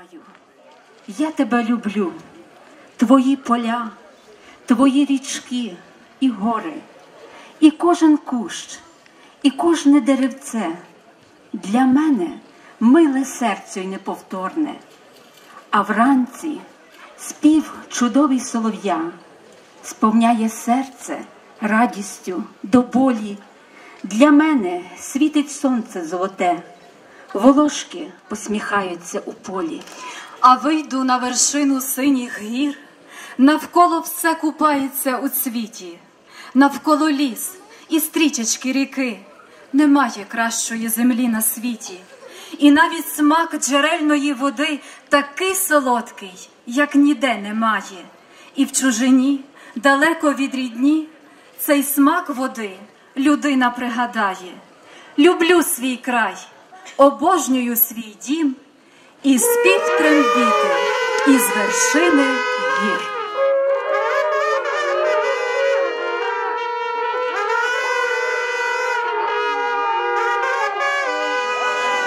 краю, я тебе люблю, твої поля, твої річки і гори, і кожен кущ, і кожне деревце для мене миле серце й неповторне. А вранці спів чудовий солов'я сповняє серце радістю до болі. Для мене світить сонце золоте, волошки посміхаються у полі. А вийду на вершину синіх гір, навколо все купається у цвіті, навколо ліс і стрічечки ріки, немає кращої землі на світі. І навіть смак джерельної води такий солодкий, як ніде немає. І в чужині, далеко від рідні, цей смак води людина пригадає. Люблю свій край, обожнюю свій дім і спів трембіти із вершини гір.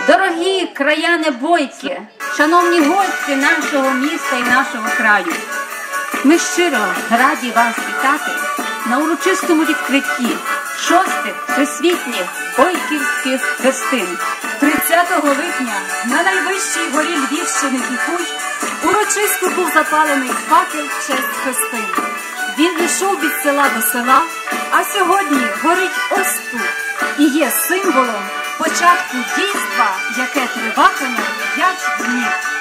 Дорогі краяни бойки, шановні гості нашого міста і нашого краю, ми щиро раді вас вітати на урочистому відкритті шостих всесвітніх бойківських фестин. 30 липня на найвищій горі Львівщини Кікуй урочисто був запалений факел в честь фестин. Він йшов від села до села, а сьогодні горить ось тут і є символом початку дійства, яке триватиме 5 днів.